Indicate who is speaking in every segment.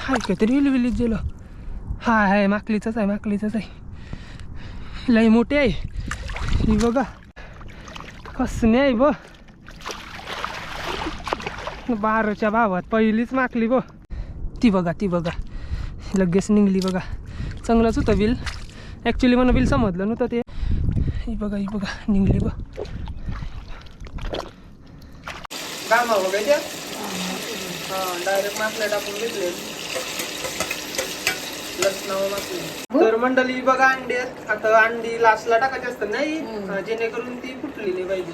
Speaker 1: हाय काहीतरी विल विलीत गेलो. हा हाय माकलीचंच आहे माकलीचंच आहे. लई मोठी आहे. ही बघा. कसने आहे ब बाराच्या भावात पहिलीच माकली ब ती बघा ती बघा. लगेच निघली बघा. चांगलंच होतं बिल ॲक्च्युली मला बिल समजलं नव्हतं ते. ही बघा ही बघा. निघली ब डायरेक्ट माकल्या टाकून घेतले. तर मंडळी बघा अंडी. आता अंडी लास्टला टाकायची असतात नाही जेणेकरून ती फुटलेली पाहिजे.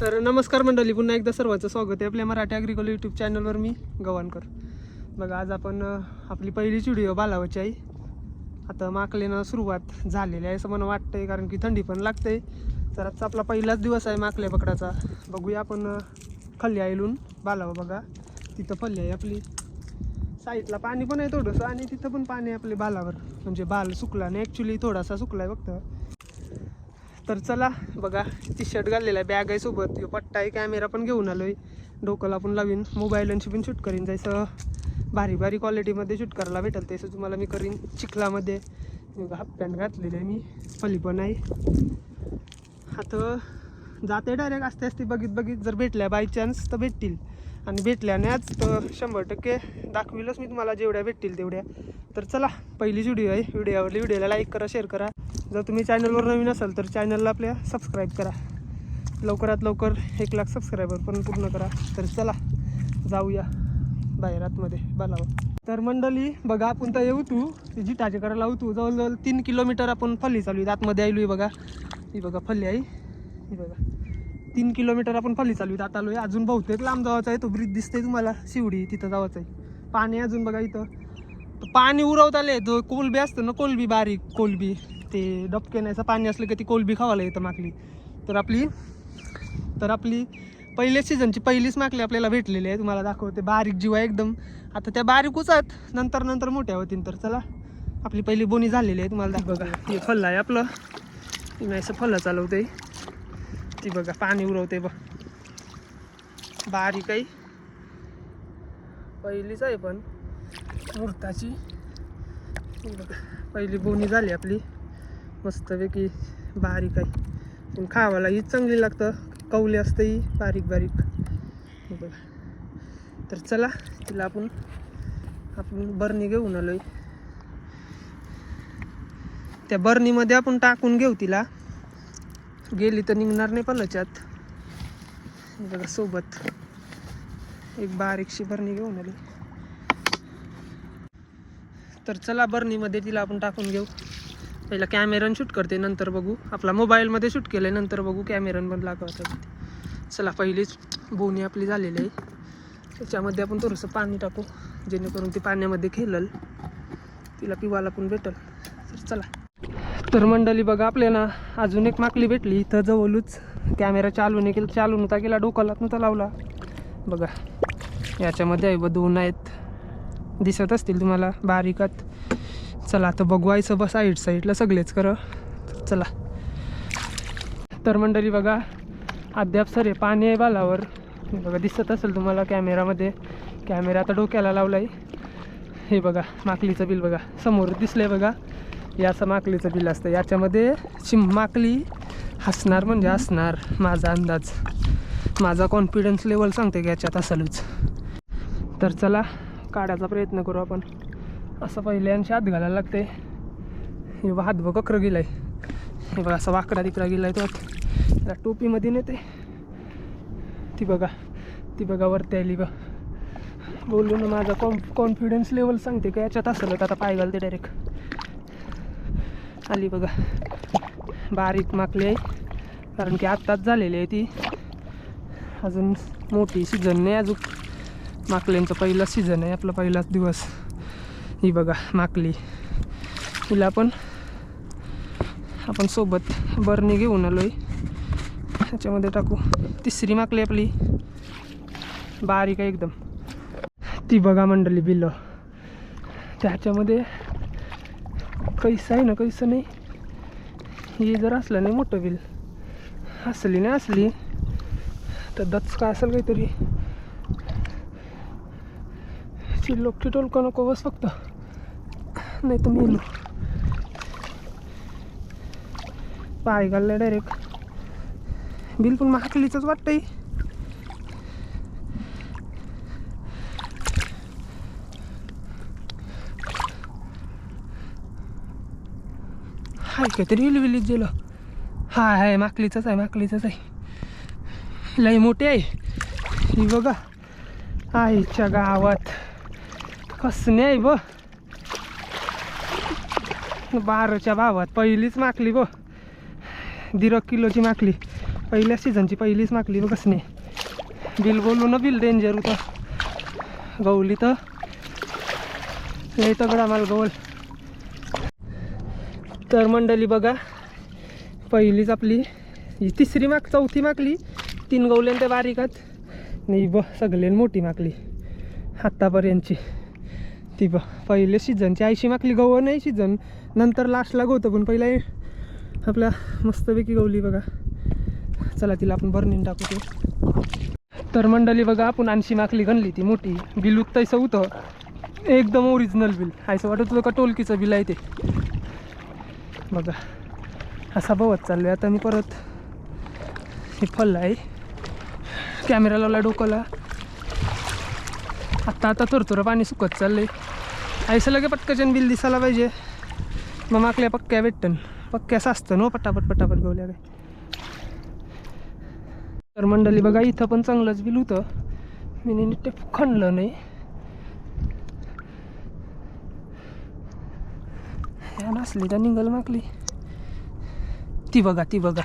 Speaker 1: तर नमस्कार मंडळी पुन्हा एकदा सर्वांचं स्वागत आहे आपल्या मराठी अग्रिकल यूट्यूब चॅनलवर मी गवानकर. बघा आज आपण आपली पहिलीच व्हिडिओ बालावाची आहे. आता माकलेनं सुरुवात झालेली आहे असं मला वाटतंय कारण की थंडी पण लागते. तर आजचा आपला पहिलाच दिवस आहे माकल्या पकडाचा. बघूया आपण खल्ली आईलून बालावा बघा. तिथं फल्ली आहे आपली. साईडला पाणी पण आहे थोडंसं आणि तिथं पण पाणी आहे आपले बालावर. म्हणजे बाल सुकला आणि ॲक्च्युली थोडासा सुकला आहे फक्त. तर चला बघा टी शर्ट घातलेला आहे बॅग आहे सोबत. पट्टा आहे कॅमेरा पण घेऊन आलो आहे डोकंला आपण लावीन मोबाईलांची पण शूट करीन जायचं. भारी भारी क्वालिटीमध्ये शूट करायला भेटेल. तसं तुम्हाला मी करीन. चिखलामध्ये. हाफ पॅन्ट घातलेली आहे मी. फली पण आहे. आता जाते डायरेक्ट असते असते बघित बघित. जर भेटल्या बाय चान्स तर भेटतील. आणि भेटल्यानेच तर शंभर टक्के दाखविलच मी तुम्हाला जेवढ्या भेटतील तेवढ्या. तर चला पहिलीच व्हिडिओ आहे. व्हिडिओ आवडली व्हिडिओला लाईक करा शेअर करा. जर तुम्ही चॅनलवर नवीन असाल तर चॅनलला आपल्या सबस्क्राईब करा. लवकरात लवकर एक लाख सबस्क्रायबर पण पूर्ण करा. तर चला जाऊया. बाहेर आतमध्ये बालावर तर मंडळी बघा आपण तर येऊ तू. जी टाचे लावू तू. जवळजवळ तीन किलोमीटर आपण फल्ली चालू आहे. आतमध्ये आलो आहे बघा. ही बघा फल्ली आई. ही बघा. तीन किलोमीटर आपण फल्ली चालू आहे. आता आलो आहे अजून बहुतेक लांब जावाचा आहे. तो ब्रिज दिसतोय तुम्हाला. शिवडी तिथं जावाचं आहे. पाणी अजून बघा इथं. पाणी उरवत आले तो कोलबी असतं ना कोलबी बारीक कोलबी. ते डबके नाहीचं पाणी असलं की ती कोलबी खावायला येतं माकली तर आपली तर आपली पहिल्या सीझनची पहिलीच माकली आपल्याला भेटलेली आहे. तुम्हाला दाखवते. बारीक जीव आहे एकदम. आता त्या बारीकच आहेत. नंतर नंतर मोठ्या होतीन तर चला. आपली पहिली बोनी झालेली आहे. तुम्हाला दाखव बघा हे फल्लं आहे आपलं. मी असं फल्ला चालवते. ती बघा पाणी उरवते बघ. बारीक आहे. पहिलीच आहे पण. मुहूर्ताची बघा. पहिली बोनी झाली आपली. मस्तपैकी बारीक आहे. पण खावाला हीच चांगली लागतं. कवली असते ही बारीक बारीक. बघा. तर चला तिला आपण आपण बरणी घेऊन आलोय. त्या बरणीमध्ये आपण टाकून घेऊ तिला. गेली तर निघणार नाही पलच्यात. बघा सोबत. एक बारीकशी बरणी घेऊन आली तर चला बरणीमध्ये तिला आपण टाकून घेऊ. पहिला कॅमेरान शूट करते नंतर बघू. आपला मोबाईलमध्ये शूट केलं नंतर बघू कॅमेरान पण लागवतं चला पहिलीच बोनी आपली झालेली आहे. त्याच्यामध्ये आपण थोडंसं पाणी टाकू जेणेकरून ती पाण्यामध्ये खेळल. तिला पिवायला पण भेटल. तर चला. तर मंडळी बघा आपल्याला अजून एक माकली भेटली. इथं जवळच कॅमेरा चालू नाही केला चालू नव्हता गेला डोकाला नव्हता लावला. बघा याच्यामध्ये आहे ब दोन आहेत. दिसत असतील तुम्हाला बारीकात चला आता बघवायचं बस साईड साईडला सगळेच कर चला. तर मंडळी बघा अद्याप सर आहे पाणी आहे बालावर. हे बघा दिसत असेल तुम्हाला कॅमेरामध्ये कॅमेरा आता डोक्याला लावला आहे हे बघा माकलीचं बिल बघा. समोर दिसलं आहे बघा. याचं असं माकलीचं बिल असतं. याच्यामध्ये चिम माकली हसणार म्हणजे हसणार माझा अंदाज. माझा कॉन्फिडन्स लेवल सांगते की याच्यात असेलच तर चला काढायचा प्रयत्न करू आपण. असं पहिल्यांशी हात घालायला लागते हे बघा हात बघ कक्र आहे हे बघा असं वाकडा तिकडा गेला आहे तो. त्याला टोपीमध्ये नेते ती बघा ती बघा वरती आली बघ. बोलून माझा कॉन कॉन्फिडन्स लेवल सांगते का? याच्यात असेल आता पाय घालते डायरेक्ट आली बघा. बारीक माकली आहे. कारण की आत्ताच झालेली आहे ती. अजून मोठी सीझन नाही अजून. माकल्यांचं पहिला सीझन आहे आपला पहिलाच दिवस. ही बघा माकली. हिला पण आपण सोबत बरणी घेऊन आलो आहे ह्याच्यामध्ये टाकू. तिसरी माकली आपली. बारीक आहे एकदम. ती बघा मंडळी बिल. त्याच्यामध्ये कैसं आहे ना कैसं नाही? हे जर असलं नाही मोठं बिल. असली नाही असली तर दचका असेल काहीतरी. चिल्लोक टोलका नको बस फक्त. नाही तर मेलो पाय घाललाय डायरेक्ट बिलकुल पण महाकलीच वाटतंय हाय काहीतरी हिल विलीत गेलं हाय हाय माकलीचंच आहे माकलीचंच आहे लई मोठी आहे ही बघा आईच्या गावात कसने आहे ब बाराच्या भावात पहिलीच माकली ब दीड किलोची माकली. पहिल्या सीझनची पहिलीच माकली बघ कसने बिल बोलू ना बिल डेंजर होतं. गवली तर. लई तगडा माल गवल. तर मंडळी बघा पहिलीच आपली ही तिसरी माग चौथी माकली तीन गवल्यान त्या बारीकात. नाही ब सगळ्यान मोठी माकली. आत्तापर्यंतची ती ब पहिले सीझनची ऐंशी माकली गहू नाही सीझन नंतर लास्टला गवतं पण पहिला आपल्या मस्तपैकी गवली बघा. चला तिला आपण बर्निंग टाकू ते तर मंडळी बघा आपण आणशी माकली गणली ती मोठी. बिल उत्तायचं होतं. एकदम ओरिजिनल बिल. आयचं वाटत होतं का टोलकीचं बिल आहे ते? बघा. असा बवत चाललो आहे आता मी परत हे फल्ला आहे. कॅमेरा लावला डोकला आत्ता आता थोडं पाणी सुकत चाललंय. आईसं लगे पटकन बिल दिसायला पाहिजे. मग माकल्या पक्क्या भेटतं पक्क्या असतं नो हो, पटापट पटापट गवल्या काय तर मंडळी बघा इथं पण चांगलंच बिल होतं. मी नीट ते खणलं नाही. ह्या नसली तर निघल माकली? ती बघा ती बघा.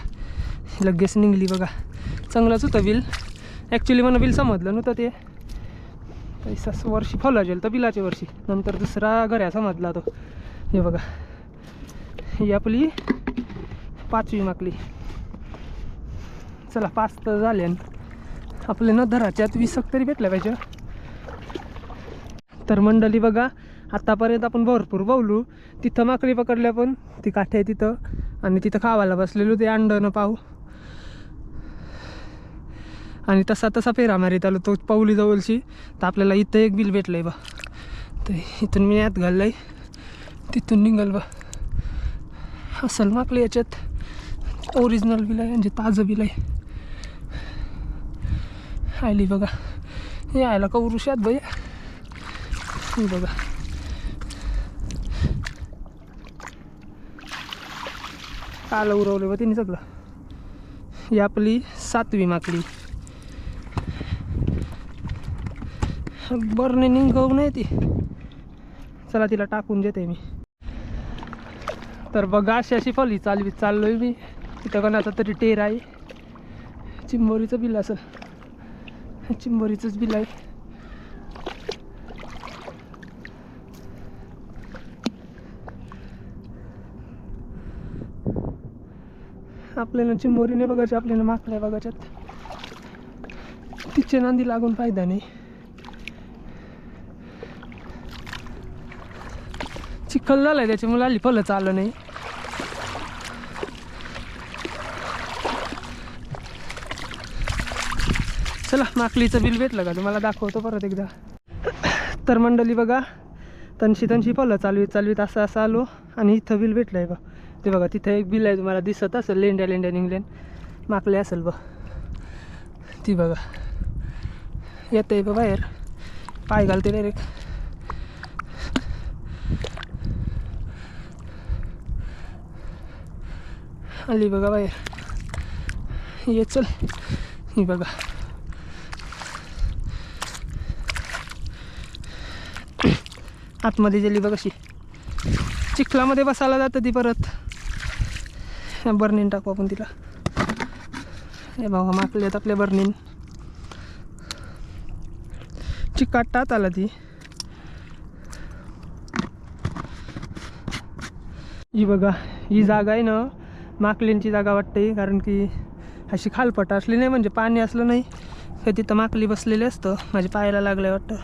Speaker 1: लगेच निघली बघा. चांगलंच होतं बिल. ॲक्च्युली मला बिल समजलं नव्हतं ते. पैसा वर्षी फॉलो जेल तर बिलाच्या वर्षी. नंतर दुसरा घऱ्या समजला तो. हे बघा. ही आपली पाचवी माकली चला पाच तर झाले आपले न धराच्यात वीस तरी भेटल्या पाहिजे. तर मंडळी बघा आतापर्यंत आपण भरपूर बावलू तिथं माकडी पकडल्या पण ती काठी आहे तिथं. आणि तिथं खावायला बसलेलो ते अंडणं पाहू. आणि तसा तसा फेरा मारित आलो तो पाऊली जवळची. तर आपल्याला इथं एक बिल भेटलं आहे बा. तर इथून मी यात घाललं आहे तिथून निघाल बा. असल माकली याच्यात ओरिजिनल बिल आहे म्हणजे ताजं बिल आहे. आली बघा. हे आयला का उरुशात हे बघा. काल उरवलं बा तिने सगळं. ही आपली सातवी माकडी. बरं निघू नाही ती. चला तिला टाकून देते मी. तर बघा अशी अशी फली चालवी चाललोय मी. तिथं कोणाचा तरी टेर आहे. चिंबोरीचं बिल असं चिंबोरीचंच बिल आहे. आपल्याला चिंबोरीने बघायचे आपल्याला माकड्या बघायच्यात. तिचे नांदी लागून फायदा नाही. चिखल झालाय त्याच्यामुळे आली फलं चाललं नाही. चला माकलीचं बिल भेटलं का? तुम्हाला दाखवतो परत एकदा. तर मंडळी बघा तनशी तनशी फलं चालवीत चालवीत असं असं आलो आणि इथं बिल भेटलं आहे बा ते बघा तिथं एक बिल आहे तुम्हाला दिसत असेल लेंड्या लेंड्या निघलेन माकले असेल बा ती बघा. येत आहे बा बाहेर. पाय घालते डायरेक्ट आली बघा बाहेर ये चल ही बघा आतमध्ये गेली बघ अशी चिखलामध्ये बसायला जातं ती परत बर्नीन टाकू आपण तिला हे भावा माकले आपल्या बर्नीन चिकाटात आला ती ही बघा ही जागा आहे ना माकलींची जागा वाटते कारण की अशी खालपट असली नाही म्हणजे पाणी असलं नाही. तर तिथं माकली बसलेली असतं माझ्या पायाला लागलं वाटतं.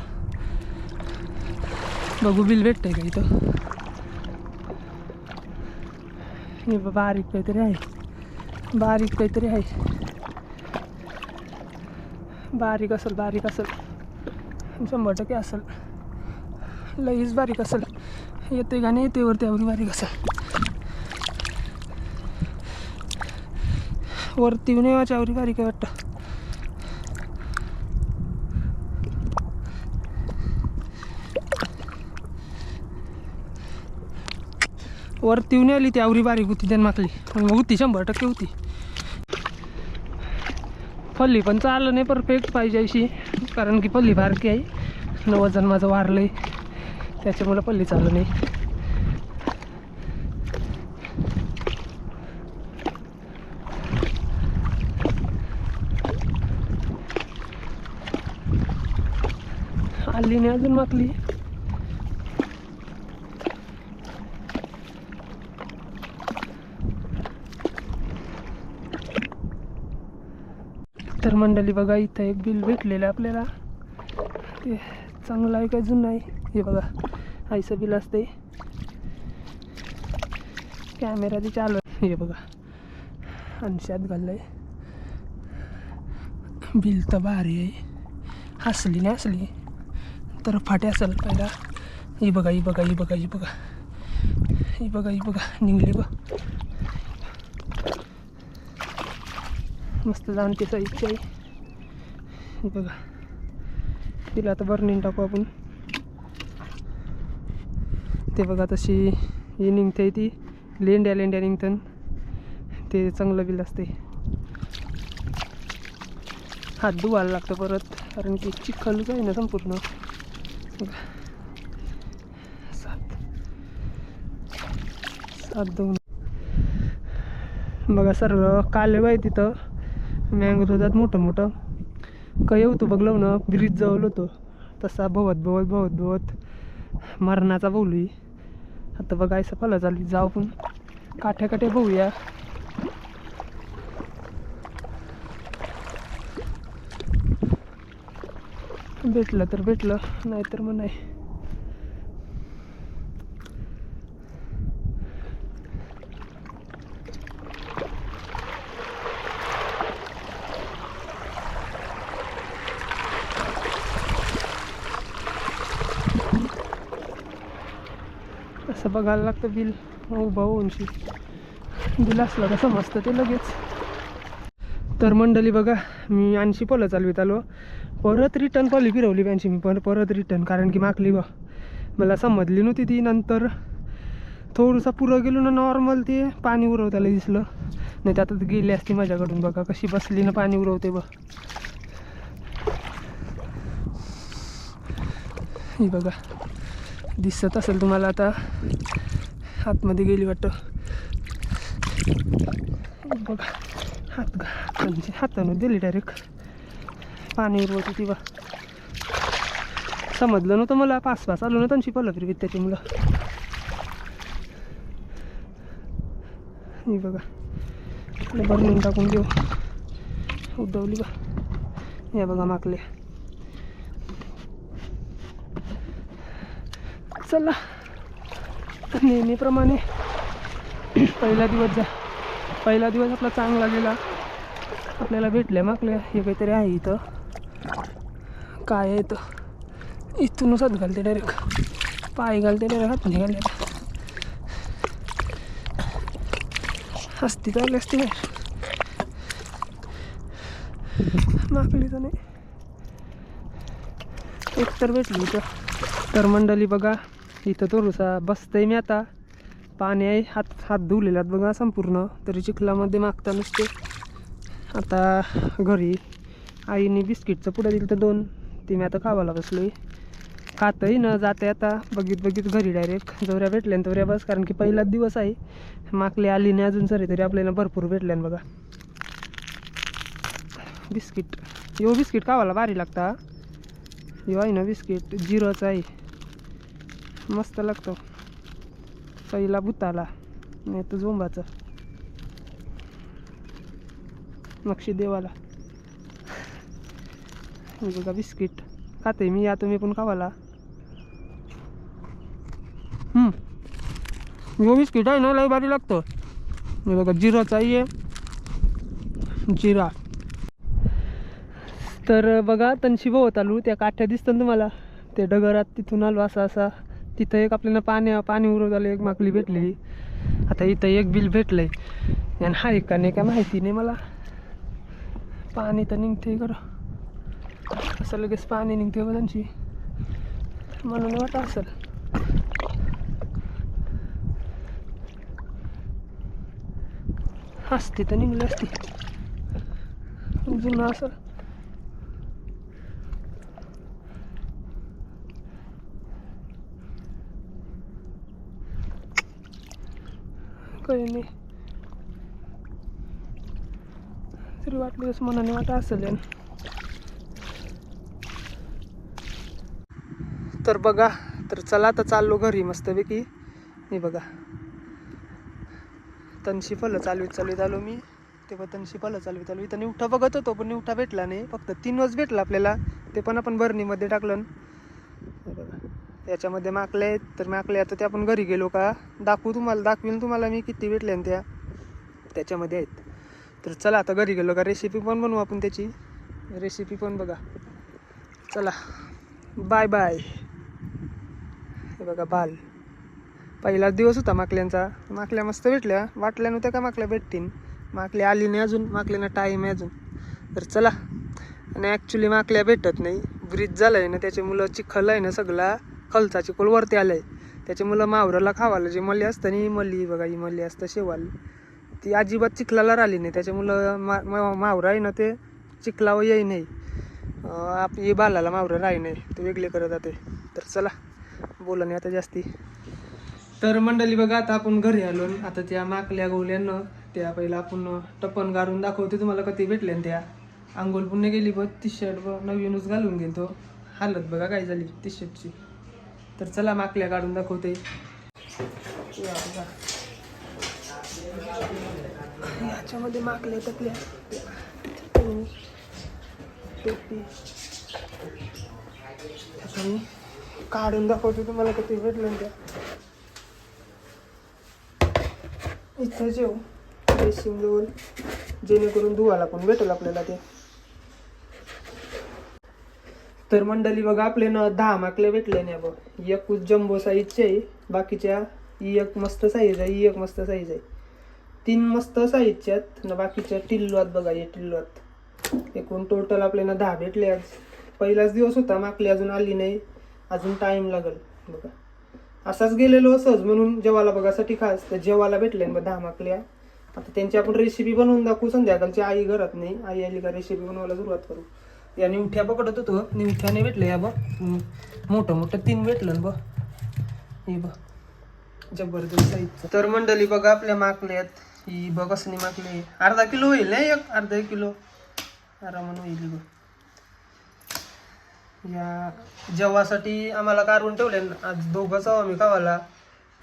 Speaker 1: बघू बिल भेटतंय का इथं? हे बघ, बारीक काहीतरी आहे. बारीक काहीतरी आहे. बारीक असेल बारीक असेल. शंभर टक्के असेल. लईच बारीक असेल. येते का नाही येते वरती एवढी बारीक असेल. वरती येऊन वाच्या एवढी बारीक आहे वाटतं. वरती येऊन आली ती आवरी बारीक होती त्यान माकली पण मग होती शंभर टक्के होती. पल्ली पण चाललं नाही परफेक्ट पाहिजे अशी. कारण की पल्ली बारकी आहे. न वजन माझं वारलं आहे त्याच्यामुळं पल्ली चाललं नाही आली नाही अजून माकली तर मंडळी बघा इथं एक बिल भेटलेलं आहे आपल्याला. ते चांगलं आहे का अजून नाही हे बघा आईचं बिल असते कॅमेरा ते चालू आहे. हे बघा अंशात आहे बिल तर भारी आहे. हसली नाही हसली. तर फाटे असेल पहिला. ही बघा ही बघा ही बघा ही बघा. ही बघा ही बघा. निघली बघ. मस्त जाणते साईजची आहे. बघा. तिला आता बरं टाकू आपण. ते बघा तशी ही निघते ती. लेंड्या लेंड्या निघतं ते चांगलं बिल असते. हात धुवायला लागतं परत. कारण की चिखलच आहे ना संपूर्ण. सात. सात दोन बघा सर्व काले बाई तिथं. मँगो होतात मोठं मोठं. काही होतं बघ ना ब्रिज जवळ होतो. तसा भवत भवत भवत भवत मरणाचा बोलू आता बघा असं फलं चालली जाऊ पण. काठ्या काठ्या बघूया भेटलं तर भेटलं नाहीतर मग नाही. असं बघायला लागतं बिल उभा होऊनशी बिल असलं का समजतं ते लगेच. तर मंडळी बघा मी ऐंशी पोलं चालवीत आलो. परत रिटर्न पॉली फिरवली ऐंशी मी पर परत रिटर्न कारण की मागली बा मला समजली नव्हती ती नंतर. थोडंसं पुरं गेलो ना नॉर्मल ते पाणी उरवताला दिसलं. नाही तर आता गेली असती माझ्याकडून बघा कशी बसली ना पाणी उरवते बघ. ही बघा दिसत असेल तुम्हाला आता आतमध्ये गेली वाटतं. बघा. हात म्हणजे हातानं दिली डायरेक्ट पाणी उरवत ती बा. समजलं नव्हतं मला. पाच पाच आलो ना त्यांची पल्ला फिरवीत त्याची मुलं मी बघा भरून टाकून देऊ उद्धवली बा. या बघा माकले. चला. नेहमीप्रमाणे. पहिला दिवस जा. पहिला दिवस आपला चांगला गेला. आपल्याला भेटले मागल्या हे काहीतरी आहे इथं. काय आहे इथं? इथूनच हात घालते डायरेक्ट पाय घालते डायरेक्ट हात नाही घालले हस्ती चालली असते माकली तर नाही. एक तर भेटली इथं. तर मंडळी बघा इथं थोडंसा बसतंय मी आता. पाणी आहे. हात हात धुवलेल्यात बघा संपूर्ण. तरी चिखलामध्ये मागता नसते. आता घरी आईने बिस्किटचं पुढं दिलं तर दोन. ते मी आता खावायला बसलो आहे खातंही न जाते आता. बघित बघित घरी डायरेक्ट जवऱ्या भेटल्या न तवऱ्या बस. कारण की पहिलाच दिवस आहे. माकली आली नाही अजून सरी तरी आपल्याला भरपूर भेटल्या बघा. बिस्किट. यो बिस्किट खावायला भारी लागता यो आहे ना बिस्किट. जिरोचं आहे. मस्त लागतो. पहिला भुताला नाही तर झोंबाचा नक्षीदेवाला बघा बिस्किट खाते मी या तुम्ही पण खावाला हम्म. बिस्किट आहे ना लई भारी लागतं हे बघा जिराचा आहे जिरा तर बघा तनशी होत आलो त्या काठ्या दिसतात तुम्हाला ते डगरात तिथून आलो असा असा तिथं एक आपल्याला पाणी पाणी उरव झालं एक माकली भेटलेली आता इथं एक बिल भेटलंय. आणि हा एक का नाही काय माहिती नाही मला. पाणी तर निघते खरं. असं लगेच पाणी निघते बघ त्यांची. मला नाही वाटत असेल. असते तर निघली असते. जुना असेल. काही नाही. तरी वाटलं तसं मनाने वाटत असेल तर बघा तर चला आता चाललो घरी मस्तपैकी. मी बघा. तनशी फलं चालवीत चालवीत आलो मी. तेव्हा तनशी फलं चालवीत आलो इथं निवठा बघत होतो पण निवठा भेटला नाही. फक्त तीन वाज भेटला आपल्याला. ते पण आपण बरणीमध्ये टाकलं बघा. याच्यामध्ये माकले आहेत. तर माकले आता ते आपण घरी गेलो का दाखवू तुम्हाला दाखवीन तुम्हाला मी किती भेटले आणि त्या. त्याच्यामध्ये आहेत. तर चला आता घरी गेलो का रेसिपी पण बनवू आपण त्याची. रेसिपी पण बघा. चला. बाय बाय हे बघा बाल. पहिलाच दिवस होता माकल्यांचा. माकल्या मस्त भेटल्या. वाटल्या नव्हत्या का माकल्या भेटतील? माकल्या आली नाही अजून. माकल्यांना टाईम आहे अजून. तर चला. आणि ॲक्च्युली माकल्या भेटत नाही. ब्रिज झालं आहे ना त्याचे मुलं चिखल आहे ना सगळा. खलचा कोल वरती आलं आहे त्याच्यामुळं मावराला खावायला जे मल्ली असतं ना मल्ली बघा ही मल्ली असतं शेवाल. ती अजिबात चिखलाला राहिली नाही. त्याच्यामुळं मा मा- मावरा आहे ना ते चिखलावर येई नाही. आप हे बालाला मावरा राही नाही. ते वेगळे करत जाते तर चला बोला नाही आता जास्ती. तर मंडळी बघा आता आपण घरी आलो न. आता त्या माकल्या गोवल्यानं त्या पहिला आपण टप्पन गारून दाखवते तुम्हाला कधी भेटल्या त्या. आंघोळ पुन्हा गेली बघ टी शर्ट नवीनच घालून गेलो हालत बघा काय झाली टी शर्टची तर चला माकल्या काढून दाखवते. याच्यामध्ये माकल्या टकल्या टोपी मी काढून दाखवतो तुम्हाला किती भेटलं त्या. इथं जेव. रेशीम जवळ जेणेकरून धुवायला पण भेटेल आपल्याला ते. तर मंडळी बघा आपले न दहा माकले भेटले नाही बघ. एक जम्बो साईजचे आहे. बाकीच्या ही एक मस्त साईज आहे ही एक मस्त साईज आहे. तीन मस्त साईजच्या आहेत ना बाकीच्या टिल्लू आहेत बघा हे टिल्लूत एकूण टोटल आपल्याला दहा भेटले आज. पहिलाच दिवस होता माकली अजून आली नाही. अजून टाइम लागल बघा. असाच गेलेलो सहज म्हणून जेवायला बघासाठी खास. तर जेवायला भेटले ना दहा माकल्या. आता त्यांची आपण रेसिपी बनवून दाखवू संध्याकाळची. आई घरात नाही. आई आली का रेसिपी बनवायला सुरुवात करू. या निवठ्या पकडत होतो निवठ्याने भेटलं या बघ. मोठं मोठं तीन भेटलं ना बघ. हे बघ. जबरदस्त साईजचं तर मंडळी बघा आपल्या माकल्यात ही बघ असं माकले अर्धा किलो होईल ना एक? अर्धा एक किलो? आरामानं होईल बघ. या जेवासाठी आम्हाला काढून ठेवले आज दोघंच आहो आम्ही कावाला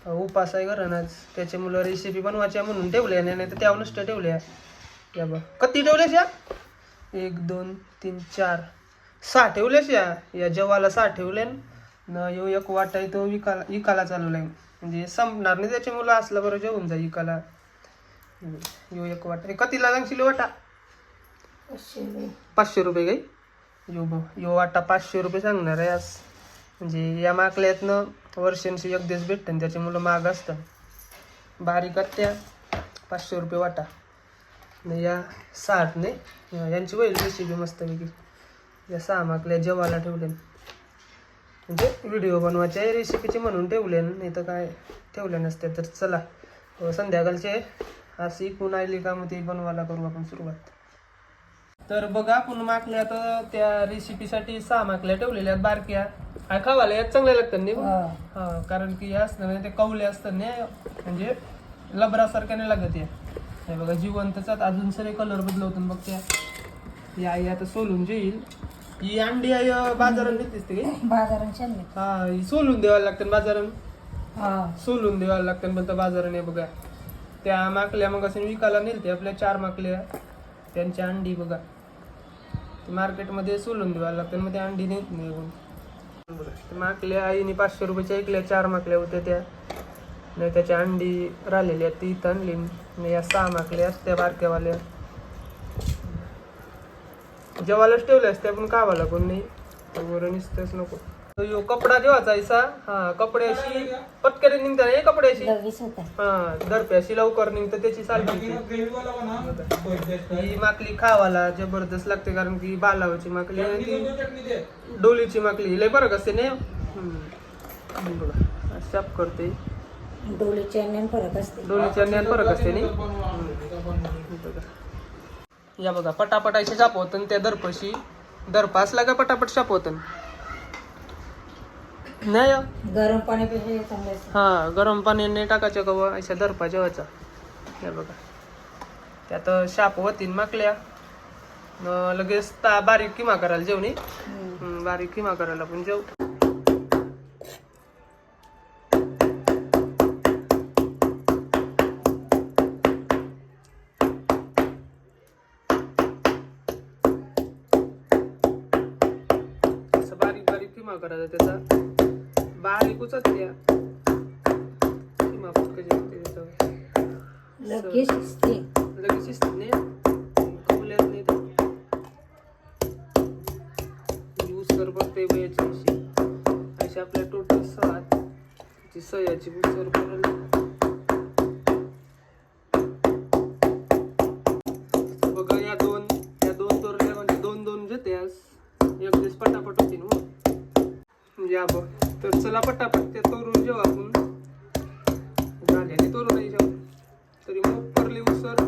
Speaker 1: उपास आहे घरानं आज. त्याच्यामुळं मुलं रेसिपी बनवायच्या म्हणून ठेवल्या नाही तर त्या नुसत्या ठेवल्या. या बघ. कधी ठेवल्यास या? एक दोन तीन चार. सहा ठेवल्यास या या जेवाला सहा ठेवले न यो एक वाटा तो विकाला इकाला चालवलाय. म्हणजे संपणार नाही त्याचे मुलं असलं बरं जेवून जाईल इकाला. यो एक वाटा कितीला सांगशील वाटा? पाचशे रुपये. काही यो ब यो वाटा पाचशे रुपये सांगणार आहे आज. म्हणजे या माकल्यातनं वर्षांशी एक दिवस भेटतं त्याचे मुलं महाग असतात. बारीक त्या पाचशे रुपये वाटा. आणि या साठने यांची होईल रेसिपी मस्तपैकी या सहा माकल्या जेवायला ठेवले म्हणजे व्हिडिओ बनवायचे रेसिपीचे म्हणून ठेवले नाही तर काय ठेवले नसते तर चला संध्याकाळचे अशी इकून आली का मग ते बनवायला करू आपण सुरुवात. तर बघा आपण माकल्या तर त्या रेसिपीसाठी सहा माकल्या ठेवलेल्या आहेत बारक्या. हा खावायला यात चांगल्या लागतात नाही हा. कारण की हे असतं ते कवले असतात ना म्हणजे लबरासारख्या नाही लागत या. हे बघा जिवंतच आहेत. अजून सगळे कलर बदलवतो बघ त्या ही आई आता सोलून जे येईल ही अंडी आई बाजारात भेटतेस ते
Speaker 2: बाजारात चालले.
Speaker 1: हा ही सोलून द्यायला लागतात बाजारात.
Speaker 2: हा.
Speaker 1: सोलून द्यायला लागतात पण बाजाराने बघा. त्या माकल्या मग असं विकायला नेलते आपल्या चार माकल्या. त्यांच्या अंडी बघा. ते मार्केटमध्ये सोलून द्यायला लागतात मग त्या अंडी नेत निघून ते माकल्या आईने पाचशे रुपयाच्या ऐकल्या चार माकल्या होत्या त्या. नाही त्याची अंडी राहिलेली आहेत ती इथं आणली. मी या सहा माकल्या असत्या बारक्यावाल्या. जेवायलाच ठेवल्या असत्या पण कावाला पण नाही. वर निसतेच नको. तो ह्यो कपडा जेव्हा ऐसा हा कपड्याशी पटकन निघता नाही कपड्याशी हा दरप्याशी लवकर निघतं त्याची सारखी ही माकली खावाला जबरदस्त लागते कारण की बालावाची माकली आणि ती डोलीची माकली. लय फरक असते नाही. बघा शाप करते.
Speaker 2: डोलीच्या ज्ञान फरक असते.
Speaker 1: असते. या बघा पटापटाशी शाप होत त्या दरपशी. दरपा असला का पटापट शाप होत नाही हो.
Speaker 2: गरम पाण्यापेक्षा चांगलं असतं.
Speaker 1: हा गरम पाण्याने टाकायच्या कवा अशा दरपा जेवायचा. हे बघा. त्यात शाप होतीन माकल्या. न लगेच ता बारीक किमा करायला जेवणी.
Speaker 2: हम्म.
Speaker 1: हम्म, बारीक किमा करायला पण जेव. करायचा त्याचा बारीकच त्या फक्त
Speaker 2: लगेच शिजते
Speaker 1: लगेच शिजते नाही. नाही तर यूज कर वयाची अशी. अशी आपल्या टोटल सात ती सयाची उसर करेल बघा या आपण. तर चला पटापट ते तोरून जेव्हा आपण. झाल्याने तोरून नाही जेवण तरी मग परली उसर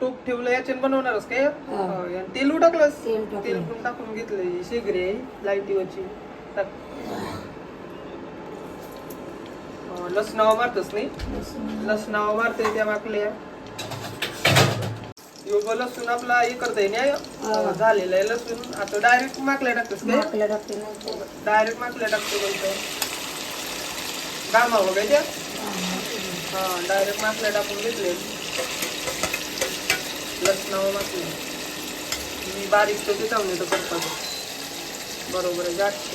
Speaker 1: टोप ठेवलं याच्यात बनवणारच काय? आणि तेल टाकलंस
Speaker 2: तेल टाकलं.
Speaker 1: तेल पण टाकून घेतलंय शेगरी आहे लाईटीवरची. लसणावर मारतच नाही? लसणावर. मारते त्या माकल्या योगा लसूण आपला हे करता येईल
Speaker 2: हा.
Speaker 1: झालेलं आहे लसूण. आता डायरेक्ट माकल्या टाकतस काय?
Speaker 2: माकल्या टाकते नंतर
Speaker 1: डायरेक्ट माकल्या टाकतो बोलतो गामा वगैरे त्या हा. डायरेक्ट माकल्या टाकून घेतले. लसणावर माकले मी बारीक तो ते जाऊन येतो करतो बरोबर आहे जास्त.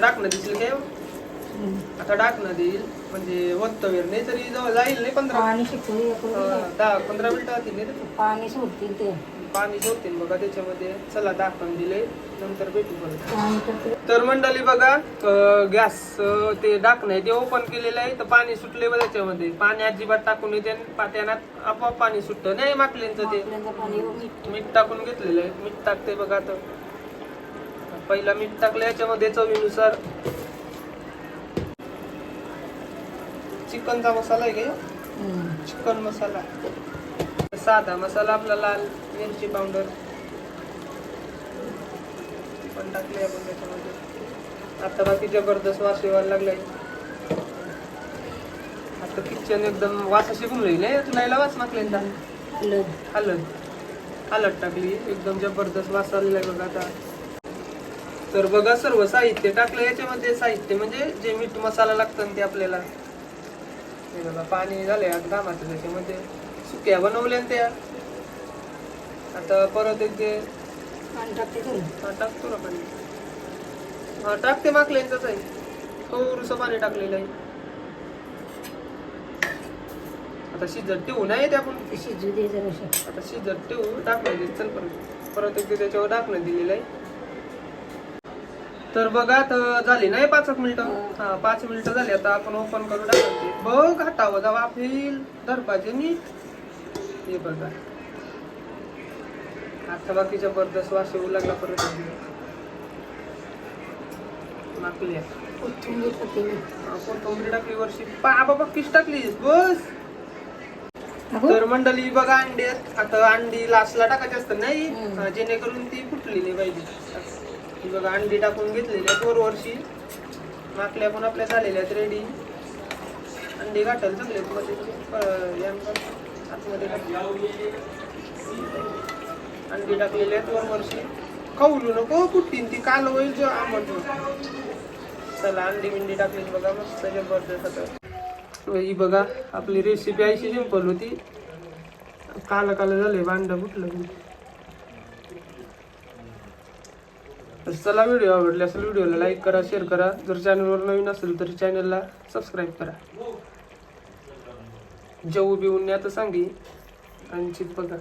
Speaker 1: आता दिसेल काय आता टाकणं देईल म्हणजे वत्तवेर नाही तरी जवळ जाईल नाही पंधरा
Speaker 2: पाणी
Speaker 1: अं, दहा पंधरा मिनिटं राहतील नाही.
Speaker 2: पाणी सोडतील ते.
Speaker 1: पाणी सोडतील बघा त्याच्यामध्ये. चला दाखवून दिले. नंतर भेटू बघा. तर मंडळी बघा अं, गॅस अं, ते डाकणं आहे ते ओपन केलेलं आहे. तर पाणी सुटले बघा त्याच्यामध्ये. पाणी अजिबात टाकून येते आणि पाट्यानात आपोआप पाणी सुटतं. नाही माकल्यांचं ते.
Speaker 2: पाणी मीठ
Speaker 1: टाकून घेतलेलं आहे. मीठ टाकते बघा आता. पहिला मीठ टाकलं याच्यामध्ये चवीनुसार चिकनचा मसाला आहे का. चिकन मसाला. साधा मसाला आपला लाल मिरची पावडर. पण टाकले आपण त्याच्यामध्ये. आता बाकी जबरदस्त वास यायला लागलाय. आता किचन एकदम वासाशी गुण राहील हे. तुला याला वास मागल्यांदा
Speaker 2: हळद
Speaker 1: हलद. हलद टाकली एकदम जबरदस्त वास आलेला आहे बघा आता. तर बघा सर्व साहित्य टाकलं याच्यामध्ये साहित्य म्हणजे जे मीठ मसाला लागतं ते आपल्याला. हे बघा पाणी झालंय घामाचं त्याच्यामध्ये. सुक्या बनवल्या ना त्या. आता परत एक ते
Speaker 2: पाणी टाकते
Speaker 1: हा ना पाणी. हा टाकते माकल्यांचंच आहे. थोडंसं पाणी टाकलेलं आहे. आता शिजत ठेवू नाही ते आपण.
Speaker 2: शिजू दे जरासं.
Speaker 1: आता शिजत ठेवू टाकलं चल परत. परत एकदा त्याच्यावर टाकणं दिलेलं आहे. तर बघा तर झाली नाही पाच एक मिनिटं? हा. पाच मिनिटं झाली. आता आपण ओपन करू टाकायचे बघ हातावर जावा फील दरपाचे मी. हे बघा. आता बाकी जबरदस्त वास येऊ लागला परत
Speaker 2: कोथिंबीर टाकते.
Speaker 1: हा, टाकली वर्षी बाबा किस टाकलीस? बस. तर मंडळी बघा अंडी. आता अंडी लास्टला टाकायची असतं नाही. हा, जेणेकरून ती फुटली नाही पाहिजे. ही बघा अंडी टाकून घेतलेली आहेत वर वर्षी माकल्या पण आपल्या झालेल्या आहेत रेडी अंडी घाटायला चांगले आतमध्ये अंडी टाकलेली आहेत वर वर्षी खाऊलू नको हो कुठतीन ती काल होईल जो आंबट चला अंडी बिंडी टाकलेली बघा मस्त जबरदस्त आता. ही बघा आपली रेसिपी अशी सिंपल होती. काला काला झाले भांड फुटलं की. तर चला व्हिडिओ आवडला असेल व्हिडिओला लाईक करा शेअर करा. जर चॅनलवर नवीन असेल तर चॅनलला सबस्क्राईब करा. जेऊ बिऊन आता सांगी. आणि बघा.